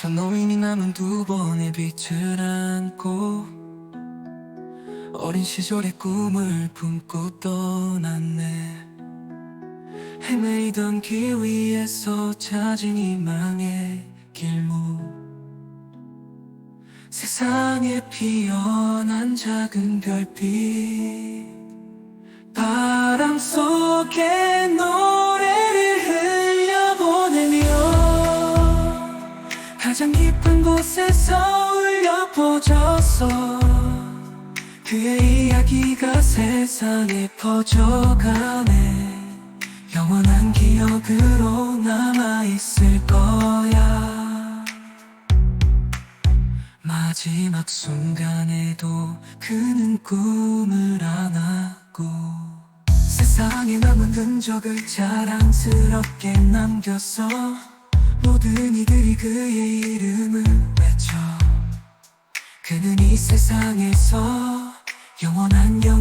전 노인이 남은 두 번의 빛을 안고 어린 시절의 꿈을 품고 떠났네. 헤매이던 길 위에서 찾은 희망의 길목 세상에 피어난 작은 별빛 바람 속에 노 깊은 곳에서 울려 퍼졌어 그의 이야기가 세상에 퍼져가네. 영원한 기억으로 남아있을 거야. 마지막 순간에도 그는 꿈을 안았고 세상에 남은 흔적을 자랑스럽게 남겼어 모든 이들이 그의 이름을 외쳐. 그는 이 세상에서 영원한 될